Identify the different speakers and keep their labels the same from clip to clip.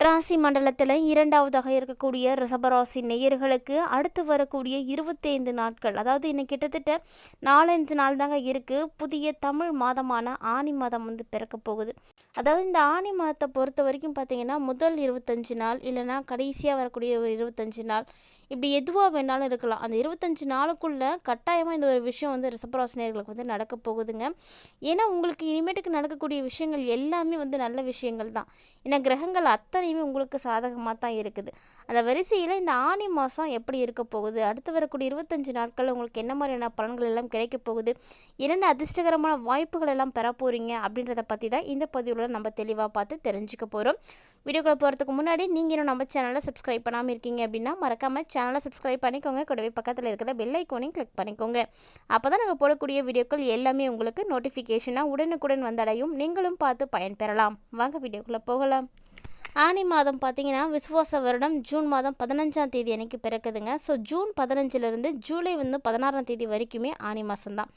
Speaker 1: ராசி மண்டலத்தில் இரண்டாவதாக இருக்கக்கூடிய ரிஷபராசி நேயர்களுக்கு அடுத்து வரக்கூடிய இருபத்தைந்து நாட்கள் அதாவது இன்னும் கிட்டத்தட்ட நாலஞ்சு நாள் தாங்க இருக்குது புதிய தமிழ் மாதமான ஆனி மாதம் வந்து பிறக்க போகுது. அதாவது இந்த ஆனி மாதத்தை பொறுத்த வரைக்கும் பார்த்தீங்கன்னா முதல் இருபத்தஞ்சு நாள் இல்லைன்னா கடைசியாக வரக்கூடிய ஒரு இருபத்தஞ்சு நாள் இப்படி எதுவாக வேணாலும் இருக்கலாம். அந்த இருபத்தஞ்சு நாளுக்குள்ளே கட்டாயமாக இந்த ஒரு விஷயம் வந்து ரிஷபராசினியர்களுக்கு வந்து நடக்க போகுதுங்க. ஏன்னா உங்களுக்கு இனிமேட்டுக்கு நடக்கக்கூடிய விஷயங்கள் எல்லாமே வந்து நல்ல விஷயங்கள் தான். ஏன்னா கிரகங்கள் அத்தனையுமே உங்களுக்கு சாதகமாக தான் இருக்குது. அந்த வரிசையில் இந்த ஆனி மாதம் எப்படி இருக்க போகுது? அடுத்து வரக்கூடிய இருபத்தஞ்சு நாட்களில் உங்களுக்கு என்ன மாதிரியான பலன்கள் எல்லாம் கிடைக்க போகுது? என்னென்ன அதிர்ஷ்டகரமான வாய்ப்புகள் எல்லாம் பெற போகிறீங்க அப்படின்றத பற்றி தான் இந்த பதிவில் நம்ம தெளிவாக பார்த்து தெரிஞ்சுக்க போகிறோம் வீடியோக்குள்ளே போகிறதுக்கு முன்னாடி நீங்கள் இன்னும் நம்ம சேனலை சப்ஸ்கிரைப் பண்ணாமல் இருக்கீங்க அப்படின்னா மறக்காமல் சேனலை சப்ஸ்கிரைப் பண்ணிக்கோங்க. கூடவே பக்கத்தில் இருக்கிற பெல் ஐக்கோனையும் கிளிக் பண்ணிக்கோங்க. அப்போ தான் நாங்கள் போடக்கூடிய வீடியோக்கள் எல்லாமே உங்களுக்கு நோட்டிஃபிகேஷனாக உடனுக்குடன் வந்தடையும். நீங்களும் பார்த்து பயன்பெறலாம் வாங்க வீடியோக்குள்ளே போகலாம். ஆனி மாதம் பார்த்தீங்கன்னா விசுவாச வருடம் ஜூன் மாதம் பதினஞ்சாம் தேதி அன்னைக்கு பிறக்குதுங்க. ஸோ ஜூன் பதினஞ்சிலிருந்து ஜூலை வந்து பதினாறாம் தேதி வரைக்குமே ஆனி மாதம்தான்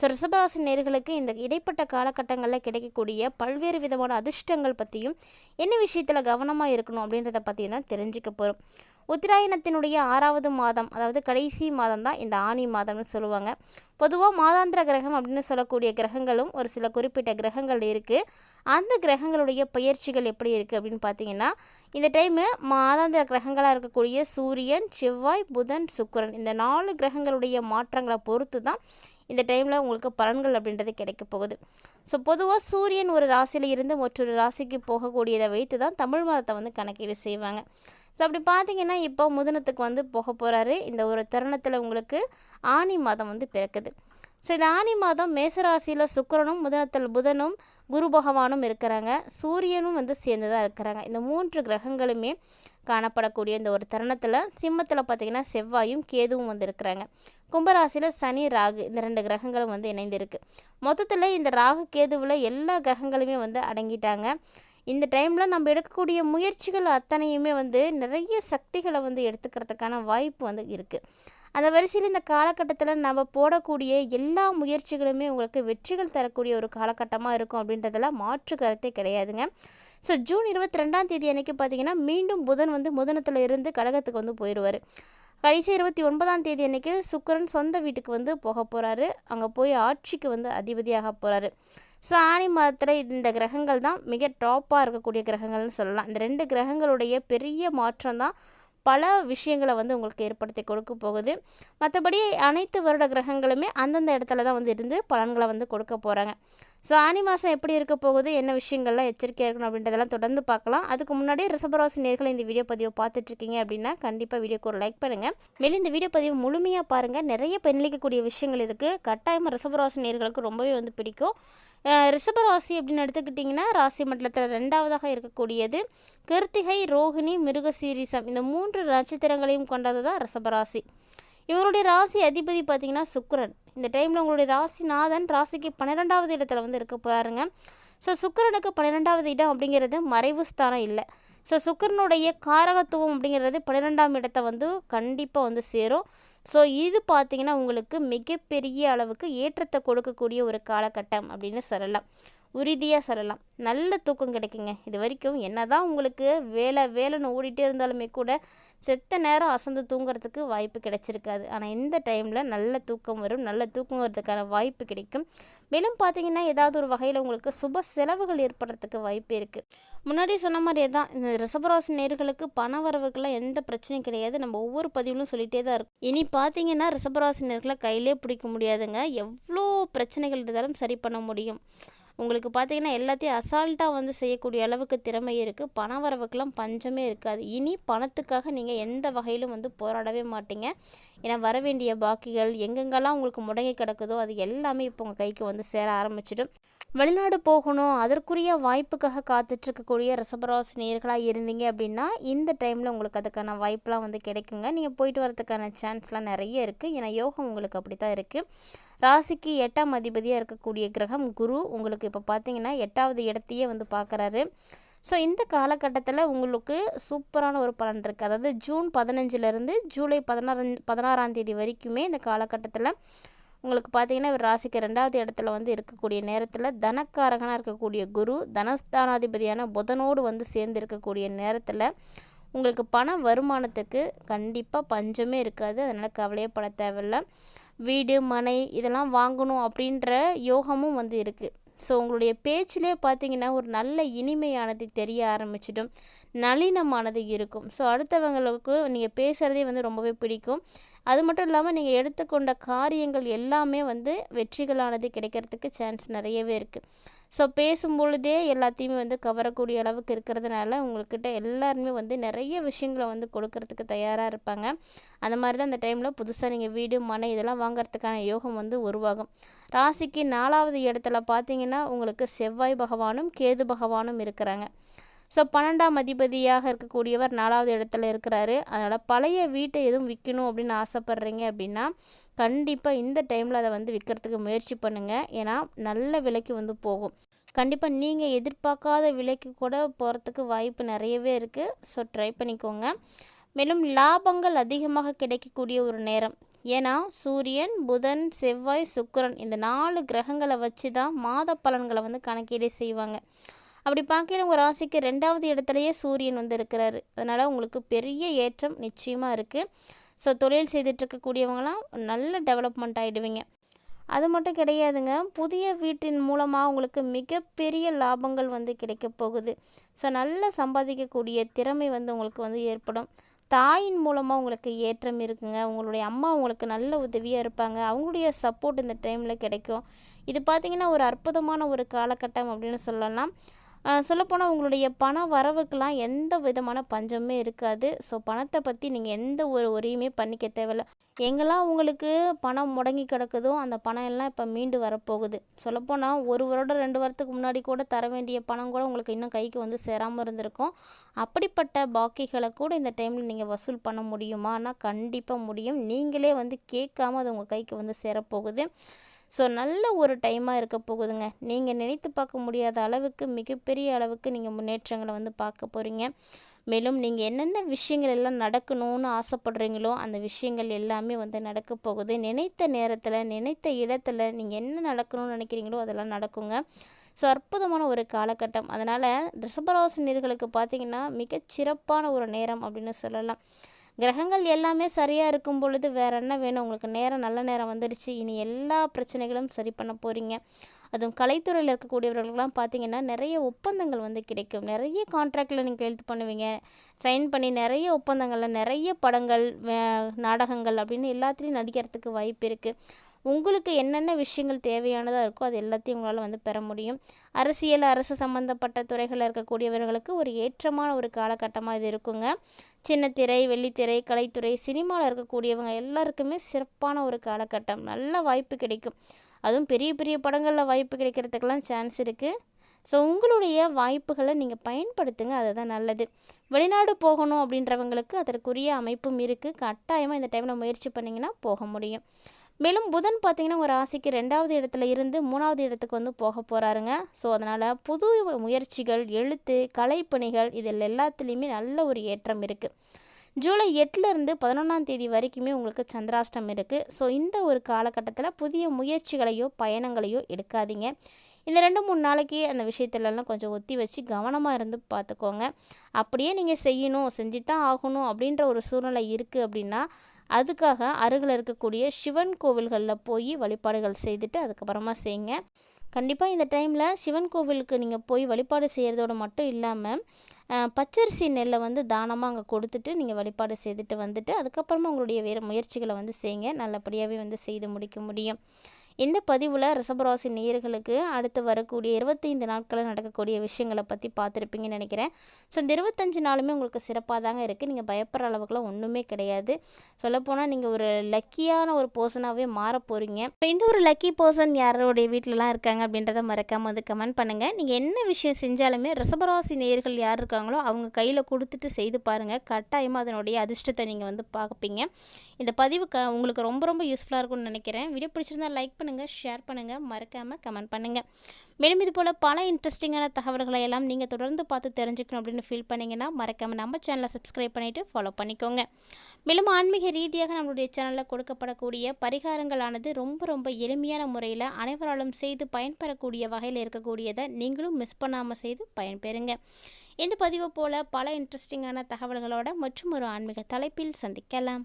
Speaker 1: ஸோ ரிஷபராசி நேர்களுக்கு இந்த இடைப்பட்ட காலகட்டங்களில் கிடைக்கக்கூடிய பல்வேறு விதமான அதிர்ஷ்டங்கள் பற்றியும் என்ன விஷயத்தில் கவனமாக இருக்கணும் அப்படின்றத பற்றியும் தான் தெரிஞ்சுக்க போகிறோம் உத்தராயணத்தினுடைய ஆறாவது மாதம் அதாவது கடைசி மாதம் தான் இந்த ஆனி மாதம்னு சொல்லுவாங்க. பொதுவாக மாதாந்திர கிரகம் அப்படின்னு சொல்லக்கூடிய கிரகங்களும் ஒரு சில குறிப்பிட்ட கிரகங்கள் இருக்குது அந்த கிரகங்களுடைய பயிற்சிகள் எப்படி இருக்குது அப்படின்னு பார்த்தீங்கன்னா இந்த டைமு மாதாந்திர கிரகங்களாக இருக்கக்கூடிய சூரியன் செவ்வாய் புதன் சுக்கரன் இந்த நாலு கிரகங்களுடைய மாற்றங்களை பொறுத்து தான் இந்த டைமில் உங்களுக்கு பலன்கள் அப்படின்றது கிடைக்க போகுது. ஸோ பொதுவாக சூரியன் ஒரு ராசியில் இருந்து மற்றொரு ராசிக்கு போகக்கூடியதை வைத்து தான் தமிழ் மாதத்தை வந்து கணக்கீடு செய்வாங்க. ஸோ அப்படி பார்த்தீங்கன்னா இப்போ முதனத்துக்கு வந்து போக போகிறாரு இந்த ஒரு தருணத்தில் உங்களுக்கு ஆனி மாதம் வந்து பிறக்குது. ஸோ இந்த ஆனி மாதம் மேசராசியில் சுக்கிரனும் முதனத்தில் புதனும் குரு பகவானும் இருக்கிறாங்க. சூரியனும் வந்து சேர்ந்து தான் இருக்கிறாங்க. இந்த மூன்று கிரகங்களுமே காணப்படக்கூடிய இந்த ஒரு தருணத்தில் சிம்மத்தில் பார்த்தீங்கன்னா செவ்வாயும் கேதுவும் வந்து இருக்கிறாங்க. கும்பராசியில் சனி ராகு இந்த ரெண்டு கிரகங்களும் வந்து இணைந்திருக்கு. மொத்தத்தில் இந்த ராகு கேதுவில் எல்லா கிரகங்களுமே வந்து அடங்கிட்டாங்க. இந்த டைமில் நம்ம எடுக்கக்கூடிய முயற்சிகள் அத்தனையுமே வந்து நிறைய சக்திகளை வந்து எடுத்துக்கிறதுக்கான வாய்ப்பு வந்து இருக்குது அந்த வரிசையில் இந்த காலகட்டத்தில் நம்ம போடக்கூடிய எல்லா முயற்சிகளுமே உங்களுக்கு வெற்றிகள் தரக்கூடிய ஒரு காலகட்டமாக இருக்கும் அப்படின்றதெல்லாம் மாற்று கருத்தே கிடையாதுங்க. ஸோ ஜூன் இருபத்தி ரெண்டாம் தேதி அன்றைக்கி பார்த்தீங்கன்னா மீண்டும் புதன் வந்து முதனத்தில் இருந்து கடகத்துக்கு வந்து போயிடுவார் கடைசி இருபத்தி ஒன்பதாம் தேதி அன்னைக்கு சுக்கரன் சொந்த வீட்டுக்கு வந்து போக போகிறாரு அங்கே போய் ஆட்சிக்கு வந்து அதிபதியாக போகிறாரு ஸோ ஆனி மாதத்தில் இந்த கிரகங்கள் தான் மிக டாப்பாக இருக்கக்கூடிய கிரகங்கள்னு சொல்லலாம். இந்த ரெண்டு கிரகங்களுடைய பெரிய மாற்றம் தான் பல விஷயங்களை வந்து உங்களுக்கு ஏற்படுத்தி கொடுக்க போகுது. மற்றபடி அனைத்து வருட கிரகங்களுமே அந்தந்த இடத்துல தான் வந்து இருந்து பலன்களை வந்து கொடுக்க போகிறாங்க ஸோ ஆனி மாதம் எப்படி இருக்க போகுது? என்ன விஷயங்கள்லாம் எச்சரிக்கையாக இருக்கணும் அப்படின்றதெல்லாம் தொடர்ந்து பார்க்கலாம். அதுக்கு முன்னாடி ரிசபராசி நேர்களை இந்த வீடியோ பதிவை பார்த்துட்ருக்கீங்க அப்படின்னா கண்டிப்பாக வீடியோக்கு ஒரு லைக் பண்ணுங்கள் மேலும் இந்த வீடியோ பதிவு முழுமையாக பாருங்கள் நிறைய பெண்ணிக்கக்கூடிய விஷயங்கள் இருக்குது கட்டாயமாக ரிசபராசி நேர்களுக்கு ரொம்பவே வந்து பிடிக்கும். ரிஷபராசி அப்படின்னு எடுத்துக்கிட்டிங்கன்னா ராசி மண்டலத்தில் ரெண்டாவதாக இருக்கக்கூடியது கிருத்திகை ரோகிணி மிருகசீரிசம். இந்த மூன்று நட்சத்திரங்களையும் கொண்டது தான் ரிஷபராசி. இவருடைய ராசி அதிபதி பார்த்திங்கன்னா சுக்கரன். இந்த டைமில் உங்களுடைய ராசிநாதன் ராசிக்கு பன்னிரெண்டாவது இடத்துல வந்து இருக்க பாருங்க ஸோ சுக்கரனுக்கு பன்னிரெண்டாவது இடம் அப்படிங்கிறது மறைவு ஸ்தானம் இல்லை. ஸோ சுக்கரனுடைய காரகத்துவம் அப்படிங்கிறது பன்னிரெண்டாம் இடத்தை வந்து கண்டிப்பாக வந்து சேரும். ஸோ இது பார்த்திங்கன்னா உங்களுக்கு மிகப்பெரிய அளவுக்கு ஏற்றத்தை கொடுக்கக்கூடிய ஒரு காலகட்டம் அப்படின்னு சொல்லலாம். உறுதியாக சொல்லலாம். நல்ல தூக்கம் கிடைக்குங்க. இது வரைக்கும் என்ன தான் உங்களுக்கு வேலை வேலைன்னு ஓடிட்டே இருந்தாலுமே கூட செத்த நேரம் அசந்து தூங்குறதுக்கு வாய்ப்பு கிடைச்சிருக்காது. ஆனால் இந்த டைமில் நல்ல தூக்கம் வரும். நல்ல தூக்கம் வரதுக்கான வாய்ப்பு கிடைக்கும். மேலும் பார்த்தீங்கன்னா ஏதாவது ஒரு வகையில் உங்களுக்கு சுப செலவுகள் ஏற்படுறதுக்கு வாய்ப்பு இருக்குது முன்னாடி சொன்ன மாதிரியே தான் இந்த ரிசபராசி நேர்களுக்கு பண வரவுக்கெல்லாம் எந்த பிரச்சனையும் கிடையாது. நம்ம ஒவ்வொரு பதிவிலும் சொல்லிகிட்டே தான் இருக்கும். இனி பார்த்தீங்கன்னா ரிசபராசி நேர்களை கையிலே பிடிக்க முடியாதுங்க. எவ்வளோ பிரச்சனைகள் இருந்தாலும் சரி பண்ண முடியும். உங்களுக்கு பார்த்தீங்கன்னா எல்லாத்தையும் அசால்ட்டாக வந்து செய்யக்கூடிய அளவுக்கு திறமை இருக்குது பண வரவுக்கெல்லாம் பஞ்சமே இருக்காது. இனி பணத்துக்காக நீங்கள் எந்த வகையிலும் வந்து போராடவே மாட்டீங்க. ஏன்னா வர வேண்டிய பாக்கிகள் எங்கெங்கெல்லாம் உங்களுக்கு முடங்கி கிடக்குதோ அது எல்லாமே இப்போ உங்கள் கைக்கு வந்து சேர ஆரம்பிச்சிடும். வெளிநாடு போகணும். அதற்குரிய வாய்ப்புக்காக காத்துட்ருக்கக்கூடிய ரிசபராசி நேர்களாக இருந்தீங்க அப்படின்னா இந்த டைமில் உங்களுக்கு அதுக்கான வாய்ப்பெலாம் வந்து கிடைக்குங்க. நீங்கள் போயிட்டு வரதுக்கான சான்ஸ்லாம் நிறைய இருக்குது ஏன்னா யோகம் உங்களுக்கு அப்படி தான் இருக்குது ராசிக்கு எட்டாம் அதிபதியாக இருக்கக்கூடிய கிரகம் குரு உங்களுக்கு இப்போ பார்த்தீங்கன்னா எட்டாவது இடத்தையே வந்து பார்க்குறாரு ஸோ இந்த காலகட்டத்தில் உங்களுக்கு சூப்பரான ஒரு பலன் இருக்குது அதாவது ஜூன் பதினஞ்சுலேருந்து ஜூலை பதினாறு பதினாறாம் தேதி வரைக்குமே இந்த காலகட்டத்தில் உங்களுக்கு பார்த்தீங்கன்னா இவர் ராசிக்கு ரெண்டாவது இடத்துல வந்து இருக்கக்கூடிய நேரத்தில் தனக்காரகனாக இருக்கக்கூடிய குரு தனஸ்தானாதிபதியான புதனோடு வந்து சேர்ந்து இருக்கக்கூடிய நேரத்தில் உங்களுக்கு பண வருமானத்துக்கு கண்டிப்பாக பஞ்சமே இருக்காது. அதனால் கவலையே பட தேவையில்ல. வீடு மனை இதெல்லாம் வாங்கணும் அப்படின்ற யோகமும் வந்து இருக்குது ஸோ உங்களுடைய பேச்சிலே பார்த்தீங்கன்னா ஒரு நல்ல இனிமையானது தெரிய ஆரம்பிச்சிடும். நளினமானது இருக்கும். ஸோ அடுத்தவங்களுக்கு நீங்கள் பேசுகிறதே வந்து ரொம்பவே பிடிக்கும். அது மட்டும் இல்லாமல் நீங்கள் எடுத்துக்கொண்ட காரியங்கள் எல்லாமே வந்து வெற்றிகளானது கிடைக்கிறதுக்கு சான்ஸ் நிறையவே இருக்குது ஸோ பேசும்பொழுதே எல்லாத்தையுமே வந்து கவரக்கூடிய அளவுக்கு இருக்கிறதுனால உங்கள்கிட்ட எல்லாருமே வந்து நிறைய விஷயங்களை வந்து கொடுக்கறதுக்கு தயாராக இருப்பாங்க. அந்த மாதிரி தான் அந்த டைமில் புதுசாக நீங்கள் வீடு மனை இதெல்லாம் வாங்கிறதுக்கான யோகம் வந்து உருவாகும். ராசிக்கு நாலாவது இடத்துல பார்த்தீங்கன்னா உங்களுக்கு செவ்வாய் பகவானும் கேது பகவானும் இருக்கிறாங்க. ஸோ பன்னெண்டாம் அதிபதியாக இருக்கக்கூடியவர் நாலாவது இடத்துல இருக்கிறாரு. அதனால் பழைய வீட்டை எதுவும் விற்கணும் அப்படின்னு ஆசைப்பட்றீங்க அப்படின்னா கண்டிப்பாக இந்த டைமில் அதை வந்து விற்கிறதுக்கு முயற்சி பண்ணுங்கள் ஏன்னா நல்ல விலைக்கு வந்து போகும். கண்டிப்பாக நீங்கள் எதிர்பார்க்காத விலைக்கு கூட போகிறதுக்கு வாய்ப்பு நிறையவே இருக்குது ஸோ ட்ரை பண்ணிக்கோங்க. மேலும் லாபங்கள் அதிகமாக கிடைக்கக்கூடிய ஒரு நேரம். ஏன்னா சூரியன் புதன் செவ்வாய் சுக்கரன் இந்த நாலு கிரகங்களை வச்சு தான் மாத பலன்களை வந்து கணக்கீடே செய்வாங்க. அப்படி பார்க்கையில உங்கள் ராசிக்கு ரெண்டாவது இடத்துலையே சூரியன் வந்து இருக்கிறாரு அதனால் உங்களுக்கு பெரிய ஏற்றம் நிச்சயமாக இருக்குது ஸோ தொழில் செய்துட்டு இருக்கக்கூடியவங்களாம் நல்ல டெவலப்மெண்ட் ஆகிடுவீங்க அது மட்டும் கிடையாதுங்க புதிய வீட்டின் மூலமாக உங்களுக்கு மிகப்பெரிய லாபங்கள் வந்து கிடைக்க போகுது. ஸோ நல்லா சம்பாதிக்கக்கூடிய திறமை வந்து உங்களுக்கு வந்து ஏற்படும். தாயின் மூலமாக உங்களுக்கு ஏற்றம் இருக்குங்க. உங்களுடைய அம்மா உங்களுக்கு நல்ல உதவியாக இருப்பாங்க. அவங்களுடைய சப்போர்ட் இந்த டைமில் கிடைக்கும். இது பார்த்திங்கன்னா ஒரு அற்புதமான ஒரு காலகட்டம் அப்படின்னு சொல்லலாம். சொல்லப்போனால் உங்களுடைய பண வரவுக்கெலாம் எந்த விதமான பஞ்சமே இருக்காது. ஸோ பணத்தை பற்றி நீங்கள் எந்த ஒரு உரையுமே பண்ணிக்க தேவையில்ல. எங்கெல்லாம் உங்களுக்கு பணம் முடங்கி கிடக்குதோ அந்த பணம் எல்லாம் இப்போ மீண்டு வரப்போகுது. சொல்லப்போனால் ஒரு வருடம் ரெண்டு வாரத்துக்கு முன்னாடி கூட தர வேண்டிய பணம் கூட உங்களுக்கு இன்னும் கைக்கு வந்து சேராமல் இருந்திருக்கும். அப்படிப்பட்ட பாக்கிகளை கூட இந்த டைமில் நீங்கள் வசூல் பண்ண முடியுமானா கண்டிப்பாக முடியும். நீங்களே வந்து கேட்காம அது உங்கள் கைக்கு வந்து சேரப்போகுது. ஸோ நல்ல ஒரு டைமாக இருக்க போகுதுங்க. நீங்கள் நினைத்து பார்க்க முடியாத அளவுக்கு மிகப்பெரிய அளவுக்கு நீங்கள் முன்னேற்றங்களை வந்து பார்க்க போகிறீங்க மேலும் நீங்கள் என்னென்ன விஷயங்கள் எல்லாம் நடக்கணும்னு ஆசைப்படுறீங்களோ அந்த விஷயங்கள் எல்லாமே வந்து நடக்க போகுது. நினைத்த நேரத்தில் நினைத்த இடத்துல நீங்கள் என்ன நடக்கணும்னு நினைக்கிறீங்களோ அதெல்லாம் நடக்குங்க. ஸோ அற்புதமான ஒரு காலகட்டம். அதனால் ரிஷபராசினியர்களுக்கு பார்த்திங்கன்னா மிகச்சிறப்பான ஒரு நேரம் அப்படின்னு சொல்லலாம். கிரகங்கள் எல்லாமே சரியாக இருக்கும் பொழுது வேற என்ன வேணும்? உங்களுக்கு நேரம் நல்ல நேரம் வந்துடுச்சு. இனி எல்லா பிரச்சனைகளும் சரி பண்ண போகிறீங்க அதுவும் கலைத்துறையில் இருக்கக்கூடியவர்களுக்கெல்லாம் பார்த்தீங்கன்னா நிறைய ஒப்பந்தங்கள் வந்து கிடைக்கும். நிறைய கான்ட்ராக்டில் நீங்கள் எழுத்து பண்ணுவீங்க. சைன் பண்ணி நிறைய ஒப்பந்தங்களில் நிறைய படங்கள் நாடகங்கள் அப்படின்னு எல்லாத்துலேயும் நடிக்கிறதுக்கு வாய்ப்பு இருக்குது உங்களுக்கு என்னென்ன விஷயங்கள் தேவையானதாக இருக்கோ அது எல்லாத்தையும் உங்களால் வந்து பெற முடியும். அரசியல் அரசு சம்மந்தப்பட்ட துறைகளில் இருக்கக்கூடியவர்களுக்கு ஒரு ஏற்றமான ஒரு காலகட்டமாக இது இருக்குங்க. சின்னத்திரை வெள்ளித்திரை கலைத்துறை சினிமாவில் இருக்கக்கூடியவங்க எல்லாருக்குமே சிறப்பான ஒரு காலகட்டம். நல்ல வாய்ப்பு கிடைக்கும். அதுவும் பெரிய பெரிய படங்களில் வாய்ப்பு கிடைக்கிறதுக்கெல்லாம் சான்ஸ் இருக்குது ஸோ உங்களுடைய வாய்ப்புகளை நீங்கள் பயன்படுத்துங்க. அதுதான் நல்லது. வெளிநாடு போகணும் அப்படின்றவங்களுக்கு அதற்குரிய அமைப்பும் இருக்குது கட்டாயமாக இந்த டைமில் முயற்சி பண்ணிங்கன்னா போக முடியும். மேலும் புதன் பார்த்திங்கன்னா ஒரு ராசிக்கு ரெண்டாவது இடத்துல இருந்து மூணாவது இடத்துக்கு வந்து போக போகிறாருங்க ஸோ அதனால் புது முயற்சிகள் எழுத்து கலைப்பணிகள் இதில் எல்லாத்துலேயுமே நல்ல ஒரு ஏற்றம் இருக்குது ஜூலை எட்டுலேருந்து பதினொன்றாம் தேதி வரைக்குமே உங்களுக்கு சந்திராஷ்டம் இருக்குது ஸோ இந்த ஒரு காலகட்டத்தில் புதிய முயற்சிகளையோ பயணங்களையோ எடுக்காதீங்க. இந்த ரெண்டு மூணு நாளைக்கு அந்த விஷயத்துலலாம் கொஞ்சம் ஒத்தி வச்சு கவனமாக இருந்து பார்த்துக்கோங்க. அப்படியே நீங்கள் செய்யணும் செஞ்சு தான் ஆகணும் அப்படின்ற ஒரு சூழ்நிலை இருக்குது அப்படின்னா அதுக்காக அருகில் இருக்கக்கூடிய சிவன் கோவில்களில் போய் வழிபாடுகள் செய்துட்டு அதுக்கப்புறமா செய்யுங்க கண்டிப்பாக இந்த டைமில் சிவன் கோவிலுக்கு நீங்கள் போய் வழிபாடு செய்கிறதோட மட்டும் இல்லாமல் பச்சரிசி நெல்லை வந்து தானமாக அங்கே கொடுத்துட்டு நீங்கள் வழிபாடு செய்துட்டு வந்துட்டு அதுக்கப்புறமா உங்களுடைய வேறு முயற்சிகளை வந்து செய்யுங்க நல்லபடியாகவே வந்து செய்து முடிக்க முடியும். இந்த பதிவில் ரிஷபராசி நேயர்களுக்கு அடுத்து வரக்கூடிய இருபத்தைந்து நாட்களில் நடக்கக்கூடிய விஷயங்களை பற்றி பார்த்துருப்பீங்கன்னு நினைக்கிறேன். ஸோ இந்த இருபத்தஞ்சு நாளுமே உங்களுக்கு சிறப்பாக தாங்க இருக்குது நீங்கள் பயப்படுற அளவுக்குலாம் ஒன்றுமே கிடையாது. சொல்லப்போனால் நீங்கள் ஒரு லக்கியான ஒரு பர்சனாகவே மாற போகிறீங்க இந்த ஒரு லக்கி பர்சன் யாரோடைய வீட்டிலலாம் இருக்காங்க அப்படின்றத மறக்காமல் வந்து கமெண்ட் பண்ணுங்கள் நீங்கள் என்ன விஷயம் செஞ்சாலுமே ரிஷபராசி நேயர்கள் யார் இருக்காங்களோ அவங்க கையில் கொடுத்துட்டு செய்து பாருங்கள் கட்டாயமாக அதனுடைய அதிர்ஷ்டத்தை நீங்கள் வந்து பார்ப்பீங்க. இந்த பதிவு க உங்களுக்கு ரொம்ப ரொம்ப யூஸ்ஃபுல்லாக இருக்கும்னு நினைக்கிறேன். வீடியோ பிடிச்சிருந்தா லைக் பண்ணி பண்ணுங்கள் ஷேர் பண்ணுங்கள் மறக்காமல் கமெண்ட் பண்ணுங்கள் மேலும் இது போல் பல இன்ட்ரெஸ்டிங்கான தகவல்களை எல்லாம் நீங்கள் தொடர்ந்து பார்த்து தெரிஞ்சுக்கணும் அப்படின்னு ஃபீல் பண்ணிங்கன்னா மறக்காமல் நம்ம சேனலை சப்ஸ்கிரைப் பண்ணிவிட்டு ஃபாலோ பண்ணிக்கோங்க. மேலும் ஆன்மீக ரீதியாக நம்மளுடைய சேனலில் கொடுக்கப்படக்கூடிய பரிகாரங்களானது ரொம்ப ரொம்ப எளிமையான முறையில் அனைவராலும் செய்து பயன்பெறக்கூடிய வகையில் இருக்கக்கூடியதை நீங்களும் மிஸ் பண்ணாமல் செய்து பயன்பெறுங்க. இந்த பதிவு போல் பல இன்ட்ரெஸ்டிங்கான தகவல்களோட மற்றும் ஒரு ஆன்மீக தலைப்பில் சந்திக்கலாம்.